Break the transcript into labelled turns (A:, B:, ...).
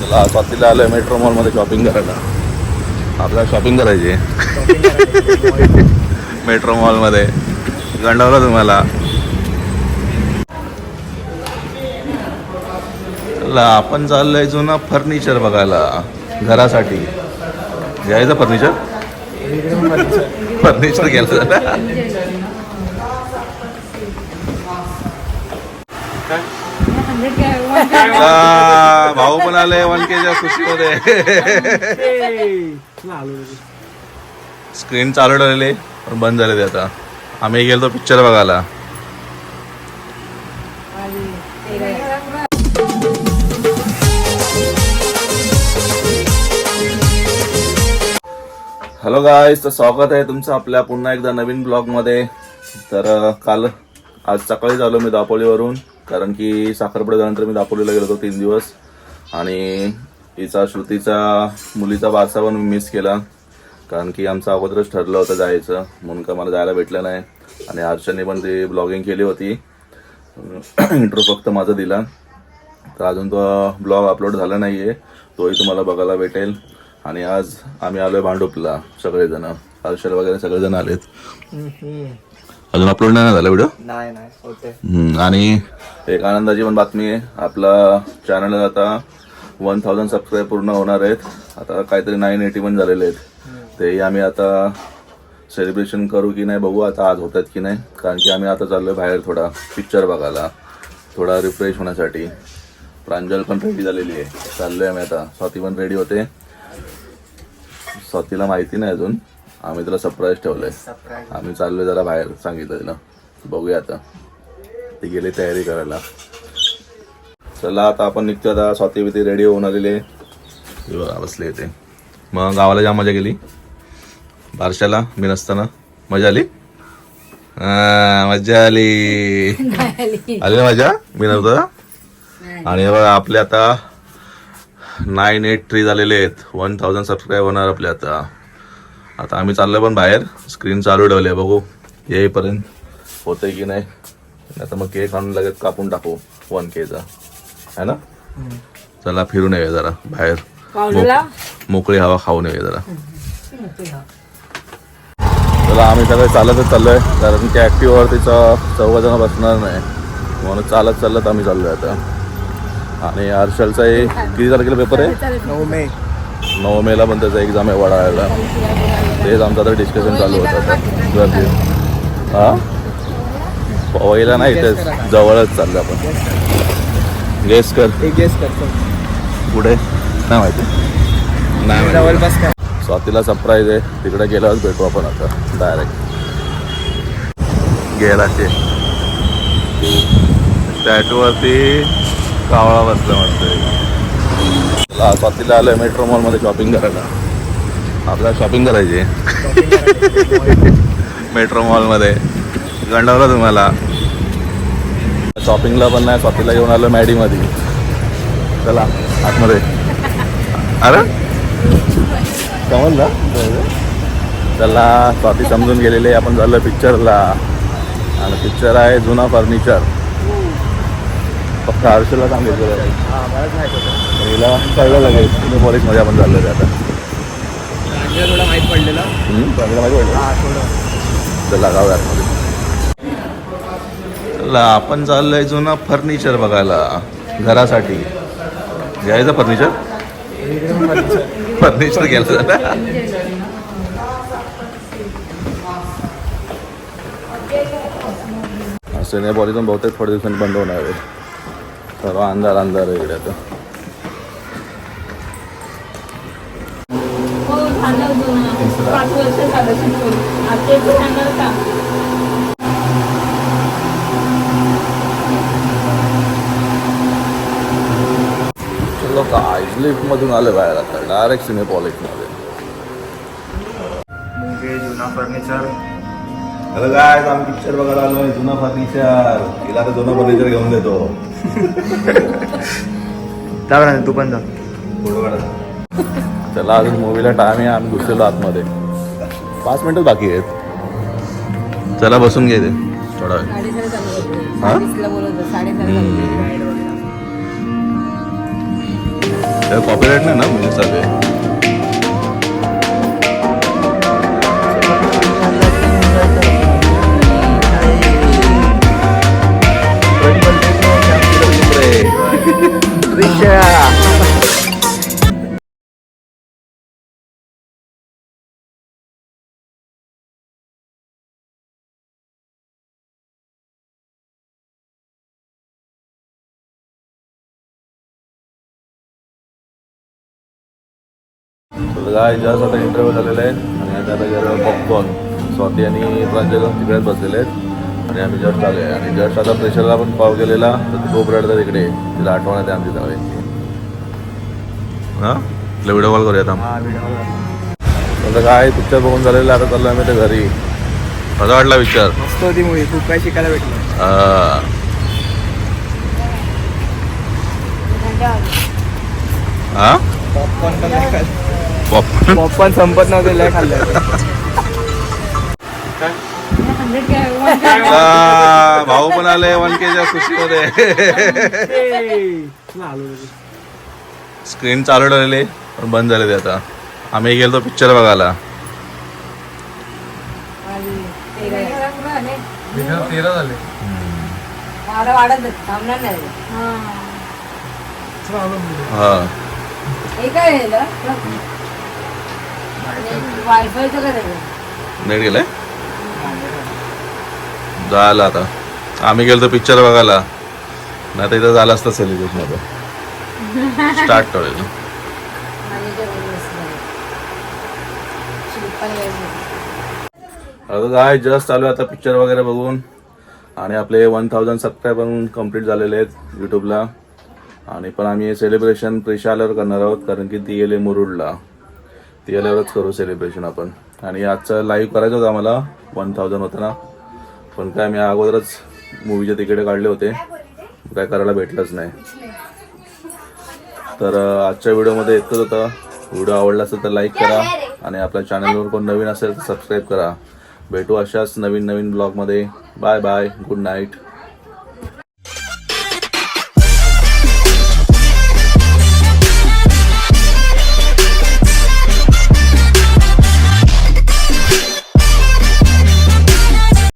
A: चला स्वातीला आलोय मेट्रो मॉलमध्ये शॉपिंग करायला. आपल्याला शॉपिंग करायची आहे. मेट्रो मॉलमध्ये गंडवलं तुम्हाला. आपण चाललोय जुना फर्निचर बघायला. घरासाठी. घ्यायचं फर्निचर फर्निचर घ्यायचं जरा. भाऊ पण आले वन केच्या खुशीमध्ये स्क्रीन चालू ठेवलेली पण बंद झाले ते आता. आम्ही गेलो पिक्चर बघायला. हॅलो गायस तर स्वागत आहे तुमचं आपल्या पुन्हा एकदा नवीन ब्लॉगमध्ये तर अं, काल आज सकाळी आलो मी दापोलीवरून. कारण की साखरपुडा झाल्यानंतर मी दापोलीला गेलो होतो तीन दिवस. आणि हिचा श्रुतीचा मुलीचा वारसा पण मी मिस केला. कारण की आमचं अगोदरच ठरलं होतं जायचं. म्हणून का मला जायला भेटलं नाही. आणि हर्षाने पण ती ब्लॉगिंग केली होती. इंट्रो फक्त माझा दिला. तर अजून तो ब्लॉग अपलोड झाला नाही आहे तोही तुम्हाला बघायला भेटेल. आणि आज आम्ही आलोय भांडुपला सगळेजण. हर्षल वगैरे सगळेजण आलेत. अजून अपलोड नाही झाला व्हिडिओ आणि एक आनंदाची पण बातमी आहे. आपला चॅनल आता वन थाउजंड सबस्क्राईब पूर्ण होणार आहेत. आता काहीतरी नाईन एटी पण झालेले आहेत. तेही आम्ही आता सेलिब्रेशन करू की नाही बघू आता आज होतात की नाही. कारण की आम्ही आता चाललोय बाहेर थोडा पिक्चर बघायला. थोडा रिफ्रेश होण्यासाठी. प्रांजल पण रेडी झालेली आहे. चाललोय आम्ही आता. स्वाती पण रेडी होते. स्वातीला माहिती नाही अजून. आम्ही तिला सरप्राईज ठेवलंय.
B: सरप्राईज
A: आम्ही चाललोय जरा बाहेर सांगितलं तिला. बघूया आता. ती गेली तयारी करायला. चला आता आपण निघतो आता. स्वाती बिती रेडी होऊन आलेली बसले ते. मग गावाला जाम मजा गेली बारशाला मी नसताना. मजा आली? मजा आली. आली ना मजा? मी नव्हतं आणि बघा आपले आता नाईन एट थ्री झालेले आहेत. वन थाउजंड सबस्क्राईब होणार आपले आता. आता आम्ही चाललोय पण बाहेर. स्क्रीन चालू ठेवले बघू. येईपर्यंत होतंय की नाही? आता मग केक आणून लगेच कापून टाकू. वन केचा है ना? चला फिरून येऊया जरा बाहेर. मोक- मोकळी हवा खाऊन येऊया जरा. चला आम्ही सगळे चालतच चाललोय. कारण की ॲक्टिव्हवरतीचं चौघ जण बसणार नाही. म्हणून चालत चालत आम्ही चाललोय आता. आणि हर्षलचाही किती तारखेला पेपर आहे?
B: नऊ मे.
A: नऊ मेला पण त्याचा एक्झाम आहे वडाळ्याला. तेच आमचं आता डिस्कशन चालू होतं आता. गर्दी. हा? पवईला नाही तेच जवळच चाललं आपण. गेस कर.
B: एक गेस करतो
A: पुढे नाही माहिती. नाही
B: जवळपास
A: स्वातीला सरप्राईज आहे. तिकडे गेल्यावर भेटू आपण आता डायरेक्ट गेलाचे. टॅटूवरती कावळा बसला ला स्वातीला आलोय मेट्रो मॉलमध्ये शॉपिंग करायला. आपल्याला शॉपिंग करायची. मेट्रो मॉलमध्ये गंडवलं तुम्हाला. शॉपिंगला पण नाही स्वातीला घेऊन आलो मॅडीमध्ये. चला आतमध्ये. अरे? समजला त्याला स्वाती समजून गेलेले आपण झालं पिक्चरला आणि पिक्चर आहे जुना फर्निचर फक्त हर्षला सांगितलं
B: हा
A: हिला कळलं लगेच. तुम्ही कॉलेजमध्ये आपण चाललं ते आता.
B: माहीत पडलेलं.
A: माहिती पडलं.
B: हा थोडं.
A: चला जाऊया आतमध्ये. चला आपण चाललोय जुना फर्निचर बघायला घरासाठी. घ्यायचं फर्निचर फर्निचर गेलं. जरा. सिनेपॉलिझम बहुतेक थोड्या दिवसांनी बंद होणार आहे. सर्व अंधार अंधार आहे इकडे आता.
C: हो, पाच वर्ष झालं शिकून आता एक सांगाल का?
A: चलो काय लिफ्टमधून आलं बाहेर आता. डायरेक्ट सिनेपॉलिक्समध्ये
B: मुंगे जुना फर्निचर
A: अरे काय आम्ही पिक्चर बघायला आलोय. जुना फर्निचर तिला तर जुना फर्निचर घेऊन देतो.
B: ना तू पण जा.
A: चला अजून मूवीला टाइम आहे. आम्ही घुसलेलो आतमध्ये. पाच मिनिटच बाकी आहेत. चला बसून घे ते थोडा वेळ. हा?
C: बोलत साडेसाडे
A: हम्म. कॉपीराईट नाही ना म्हणजे चालू आहे काय जास्त आता इंटरव्ह्यू झालेला आहे आणि आता गेलो पॉपकॉर्न स्वाती आणि प्रांजल तिकडेच बसलेले आहेत. आणि आम्ही जस्ट आलो आहे आणि जस्ट आता प्रेशरला पण कॉल केलेला तर ती खूप रडतात तिकडे तिला आठवण येते आमची सगळे हां? तुला व्हिडिओ कॉल करूया आता
B: हा
A: काय पिक्चर बघून झालेलं आता चाललो आम्ही ते घरी. कसा वाटला पिक्चर
B: मस्त होती मूवी खूप काही शिकायला भेटलं.
A: हां.
B: पॉपकॉर्न पण
A: पॉपकॉर्न
B: पॉपकॉर्न संपत नव्हते लय खाल्लं
A: भाऊ पण आले वन केच्या खुशीमध्ये स्क्रीन चालू ठेवलेली पण बंद झाले ते आता. आम्ही गेलो पिक्चर बघायला.
B: तेरा झाले
A: हा.
D: हे काय वायफायचं काय
A: नेट गेलाय? झालं आता. आम्ही गेलो पिक्चर बघायला. नाही तर इथं झालं असतं सेलिब्रेशन आता स्टार्ट ठेवलेलं आता काय जस्ट चालू आहे आता पिक्चर वगैरे बघून. आणि आपले वन थाउजंड सबस्क्राईब पण कंप्लीट झालेले आहेत यूट्यूबला आणि पण आम्ही सेलिब्रेशन प्रेशा आल्यावर करणार आहोत कारण की ती गेले मुरुडला. ती आल्यावरच करू सेलिब्रेशन आपण. आणि आजचं लाईव्ह करायचं होतं आम्हाला वन थाउजंड होतं ना. पण काय मी अगोदरच मूवीचे तिकडे काढले होते. काय करायला भेटलंच नाही. तर आजच्या व्हिडिओमध्ये इतकंच होतं. व्हिडिओ आवडला असेल तर लाईक करा. आणि आपल्या चॅनलवर कोण नवीन असेल तर सबस्क्राईब करा. भेटू अशाच नवीन नवीन ब्लॉगमध्ये बाय बाय गुड नाईट